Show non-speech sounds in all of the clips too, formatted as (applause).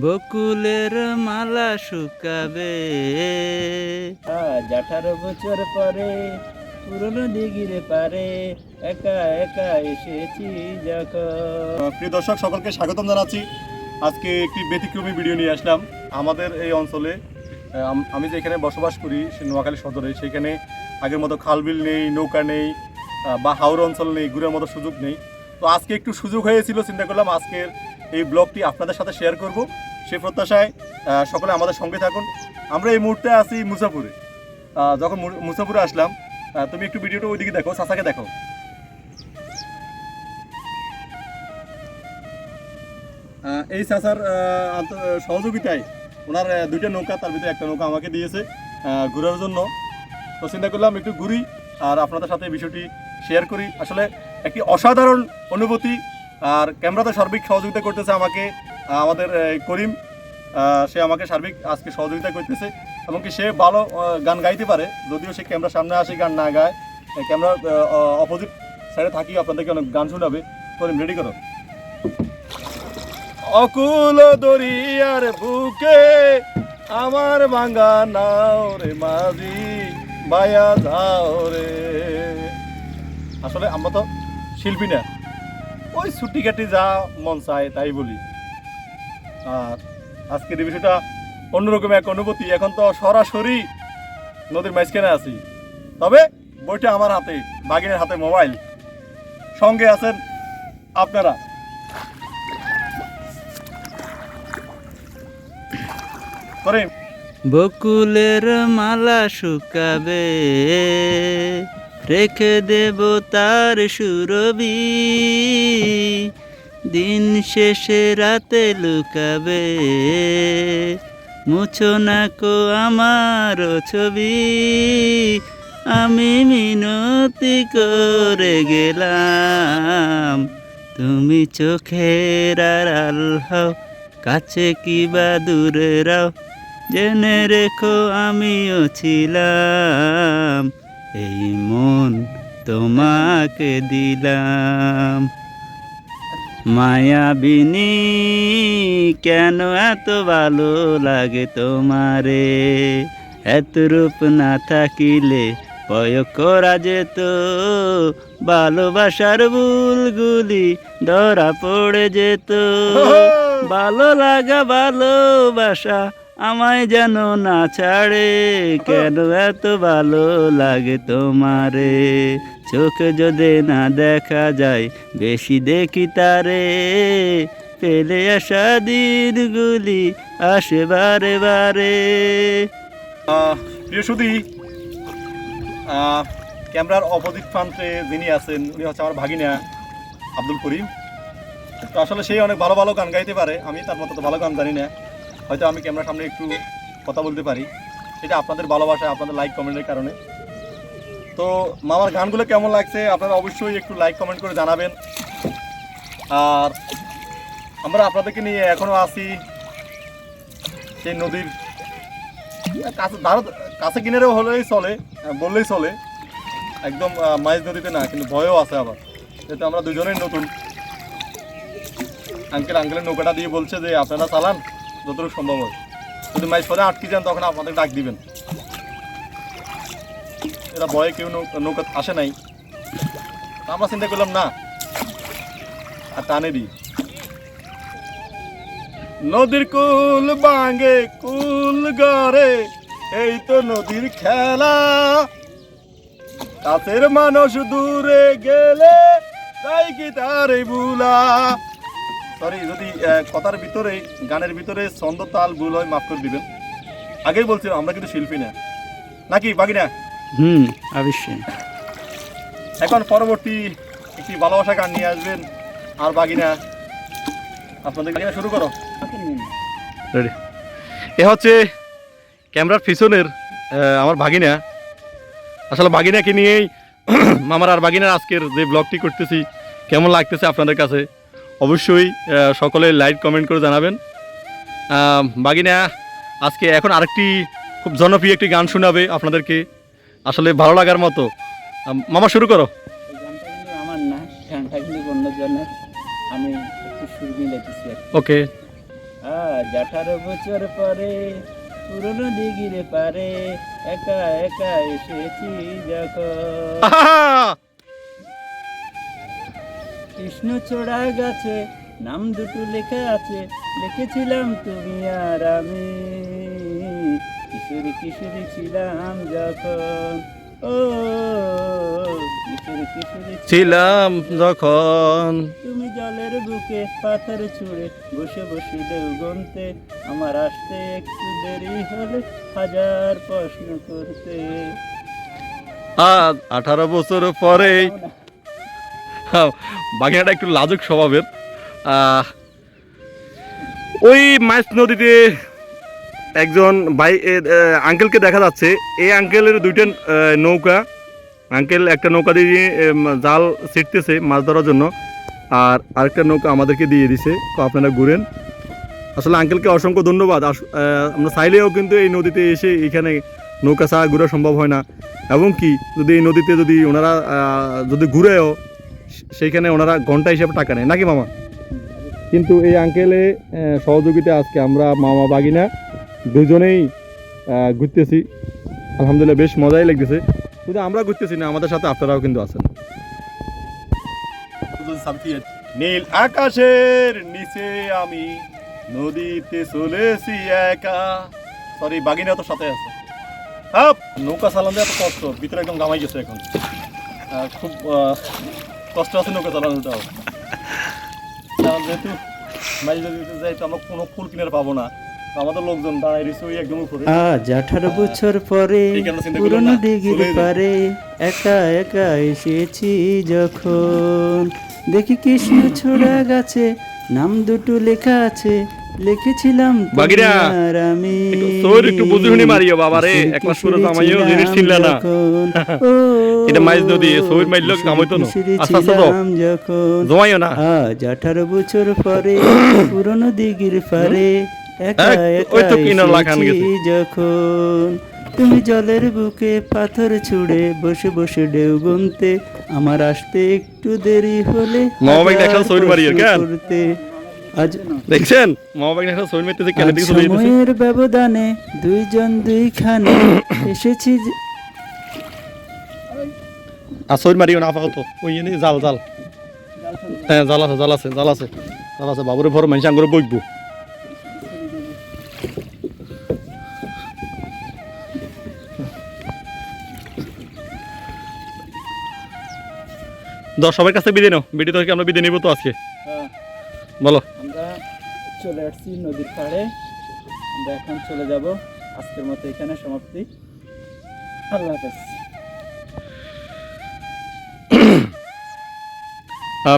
বকুলের মালা শুকাবে। আজ আঠারো বছর পরে পুরনো দিঘিরে পারে একা একা এসেছি যখন। প্রিয় দর্শক সকলকে স্বাগতম জানাচ্ছি। আজকে একটি ব্যতিক্রমী ভিডিও নিয়ে আসলাম। আমাদের এই অঞ্চলে আম- আমি যেখানে বসবাস করি সে নোয়াখালী সদরে সেখানে আগের মতো খালবিল নেই নৌকা নেই বা হাওর অঞ্চল নেই ঘুরার মতো সুযোগ নেই। তো আজকে একটু সুযোগ হয়েছিল চিন্তা করলাম আজকের এই ব্লগটি আপনাদের সাথে শেয়ার করব। সে প্রত্যাশায় সকলে আমাদের সঙ্গে থাকুন। আমরা এই মুহূর্তে আছি মুসাপুরে যখন মুসাপুরে আসলাম তুমি একটু ভিডিওটা ওইদিকে দেখো চাচাকে দেখো। এই চাচার সহযোগিতায় ওনার দুইটা নৌকা, তার ভিতরে একটা নৌকা আমাকে দিয়েছে ঘোরার জন্য। তো চিন্তা করলাম একটু ঘুরি আর আপনাদের সাথে বিষয়টি শেয়ার করি। আসলে একটি অসাধারণ অনুভূতি আর ক্যামেরাতে সার্বিক সহযোগিতা করতেছে আমাকে আমাদের করিম সে আমাকে সার্বিক আজকে সহযোগিতা করতেছে এমনকি সে ভালো গান গাইতে পারে। যদিও সে ক্যামেরার সামনে আসে, গান না গায় ক্যামেরা অপোজিট সাইডে থাকি, আপনাদেরকে অনেক গান শোনাবে। করিম রেডি করো। অকুল দরিয়ার বুকে আমার ভাঙ্গা নাও রে মাঝি, বায়া যাও রে। আসলে আমরা তো শিল্পী না। ওই ছুটি কাটি যা মন চায় তাই বলি। আর আজকের এই বিষয়টা অন্যরকম এক অনুভূতি। এখন তো সরাসরি নদীর মাঝখানে আছি। তবে বইটা আমার হাতে, বাগিনের হাতে মোবাইল। সঙ্গে আছেন আপনারা। করিম। বকুলের মালা শুকাবে। রেখে দেব তার সুরবি দিন শেষে রাতে লুকাবে। মুছো না কো আমার ছবি। আমি মিনতি করে গেলাম। তুমি চোখের আড়াল হও, কাছে কি বা দূরে রাও। জেনে রেখো আমিও ছিলাম। এই মন তোমাকে দিলাম। মায়াবিনী কেন এত ভালো লাগে তোমারে? এত রূপ না থাকিলে প্রয়োগ করা যেত। ভালোবাসার ভুলগুলি ধরা পড়ে যেত। ভালো লাগা ভালোবাসা আমায় যেন না ছাড়ে, কেন এত ভালো লাগে তোমারে? চোখ যদি না দেখা যায়, বেশি দেখি তারে। পেলে আসা দিনগুলি আসে বারে বারে। প্রিয় ক্যামেরার অপোজিট প্রান্তে যিনি আছেন, উনি হচ্ছে আমার ভাগিনা আব্দুল করিম। তো আসলে সেই অনেক ভালো ভালো গান গাইতে পারে, আমি তার মতো তো ভালো গান জানি না। হয়তো আমি ক্যামেরার সামনে একটু কথা বলতে পারি। সেটা আপনাদের ভালোবাসা, আপনাদের লাইক কমেন্টের কারণে। তো মামার গানগুলো কেমন লাগছে? আপনারা অবশ্যই একটু লাইক কমেন্ট করে জানাবেন। আর আমরা আপনাদেরকে নিয়ে এখনও আসি সেই নদীর কাছে ধারো কাছে কিনারেও হলেই চলে, বললেই চলে। একদম মাইজ নদীতে না, কিন্তু ভয়ও আছে আবার। যেহেতু আমরা দুজনেই নতুন। আঙ্কেল আঙ্কেলের নৌকাটা দিয়ে বলছে যে, আপনারা চালান। যতটুকু সম্ভব হয়। যদি মাইজ পরে আটকে যান, তখন আপনাদের ডাক দিবেন। এরা ভয়ে কেউ নৌকা আসে নাই। আমরা চিন্তা করলাম, না। আর টানে দিই। নদীর কুল বাঙ্গে কুল গড়ে, এই তো নদীর খেলা। কাছের মানুষ দূরে গেলে, তাই কি তার বুলা সরি যদি কথার ভিতরে গানের ভিতরে ছন্দ তাল ভুল হয় মাফ করে দিবেন। আগেই বলছিলাম আমরা কিন্তু শিল্পী না। নাকি বাগিনা? হুম অবশ্যই। এখন পরবর্তী একটি ভালোবাসা গান নিয়ে আসবেন। আর বাগিনা আপনাদের বাগিনা শুরু করো। রেডি এ হচ্ছে ক্যামেরার পিছনের আমার ভাগিনা আসলে ভাগিনাকে নিয়েই (clears throat) আমার আর ভাগিনার আজকের যে ব্লগটি করতেছি কেমন লাগতেছে আপনাদের কাছে? অবশ্যই সকলে লাইক কমেন্ট করে জানাবেন। বাগিনা আজকে এখন আরেকটি খুব জনপ্রিয় একটি গান শোনাবে আপনাদেরকে। আসলে ভালো লাগার মতো। মামা শুরু করো। আমার না গানটা কিন্তু অন্যজনের। আমি একটু সুর মিলাইতেছি ওকে। আজ আঠারো বছর পরে পুরনো দিঘিরে পারে একা একা এসেছি যখন। কৃষ্ণচূড়া গাছে নাম দুটো লেখা আছে। লিখেছিলাম তুমি আর আমি। কিশোরী কিশোরী ছিলাম যখন। ও কিশোরী কিশোরী ছিলাম যখন। তুমি জলের বুকে পাথর ছুঁড়ে বসে বসে ঢেউ গুনতে। আমার আসতে একটু দেরি হলে হাজার প্রশ্ন করতে। আজ আঠারো বছর পরেই বাগিনাটা একটু লাজুক স্বভাবের। ওই মাছ নদীতে একজন ভাই আঙ্কেলকে দেখা যাচ্ছে। এই আঙ্কেলের দুইটা নৌকা। আঙ্কেল একটা নৌকা দিয়ে জাল ছিটতেছে মাছ ধরার জন্য। আর আরেকটা নৌকা আমাদেরকে দিয়ে দিছে। আপনারা ঘুরেন। আসলে আঙ্কেলকে অসংখ্য ধন্যবাদ। আমরা চাইলেও কিন্তু এই নদীতে এসে এখানে নৌকা ছাড়া ঘোরা সম্ভব হয় না। এবং কি, যদি এই নদীতে যদি ওনারা যদি ঘুরেও সেইখানে ওনারা ঘণ্টা হিসাবে টাকা নেয়। নাকি মামা? কিন্তু এই আঙ্কেলে সহযোগিতা আজকে আমরা মামা বাগিনা দুজনেই আহ, ঘুরতেছি। আলহামদুলিল্লাহ বেশ মজাই লাগতেছে। শুধু আমরা ঘুরতেছি না আমাদের সাথে আপনারাও কিন্তু আছেন। নীল আকাশের নিচে আমি নদীতে চলেছি একা। সরি বাগিনা তো সাথে আছে। হ্যাঁ নৌকা চালান দেওয়া তো কষ্ট ভিতরে একদম গামাই গেছে এখন। আহ, খুব আহ, কষ্ট আছে নৌকা চালানোটাও যেহেতু মাইজ যাই তো আমরা কোনো ফুল কিনে পাবো না। আমাদের লোকজন দাঁড়ায় রয়েছে ওই একদম উপরে। আজ আঠারো বছর পরে পুরনো দিঘির পারে একা একা এসেছি যখন। দেখি কৃষ্ণ ছোড়া গাছে নাম দুটো লেখা আছে লিখেছিলাম বাগিরা, আমি। তোর একটু বুঝি শুনি মারিও বাবারে, কিশোরী এক মাস পরে তো কিশোরী জিনিস ছিলাম না। (laughs) এটা মাইজ নদী, সৌর মাইরলেও কিশোরী কামাইতো না। কিশোরী আস্তে আস্তে যাও। ছিলাম যখন। জমাইও না। আজ আঠারো বছর পরে (coughs) পুরনো দিঘির পারে গেছে। যখন তুমি জলের বুকে পাথর ছুড়ে বসে বসে ঢেউ গুনতে আমার আসতে একটু দেরি হলে? করতে। আজ দেখছেন সময়ের ব্যবধানে দুইজন দুইখানে (coughs) এসেছি সৈন্য মারিও না আপাতত ওই জাল জাল হ্যাঁ জাল আছে জাল আছে জাল আছে জাল আছে বাবুরে ভর মানুষ আঙ্গুরে বইবো সবার কাছে বিদে নাও। বিডি থেকে আমরা বিদে নিব তো আজকে। হ্যাঁ, বলো। আমরা চলে আসছি নদীর পাড়ে। আমরা এখন চলে যাব আজকের মতো এখানে সমাপ্তি। আল্লাহ হাফেজ।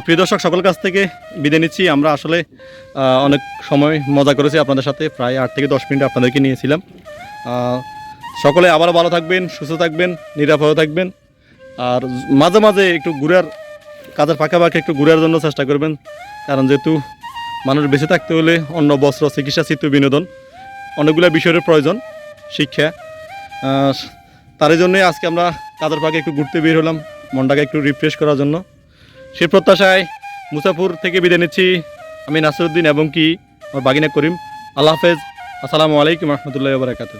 প্রিয় দর্শক সকল কাছ থেকে বিদায় নিচ্ছি। আমরা আসলে অনেক সময় মজা করেছি আপনাদের সাথে। প্রায় আট থেকে দশ মিনিট আপনাদেরকে নিয়েছিলাম। সকলে আবারও ভালো থাকবেন সুস্থ থাকবেন নিরাপদে থাকবেন। আর মাঝে মাঝে একটু ঘুরার কাজের ফাঁকা একটু ঘুরার জন্য চেষ্টা করবেন। কারণ যেহেতু মানুষ বেঁচে থাকতে হলে অন্য বস্ত্র, চিকিৎসা, চিত্ত বিনোদন অনেকগুলো বিষয়ের প্রয়োজন, শিক্ষা। তার জন্যই আজকে আমরা কাজের ফাঁকে একটু ঘুরতে বের হলাম, মনটাকে একটু রিফ্রেশ করার জন্য। সেই প্রত্যাশায় মুসাফুর থেকে বিদায় নিচ্ছি। আমি নাসিরুদ্দিন এবং কি, আমার বাগিনা করিম। আল্লাহ হাফেজ। আসসালামু আলাইকুম রহমতুল্লাহ বারাকাতু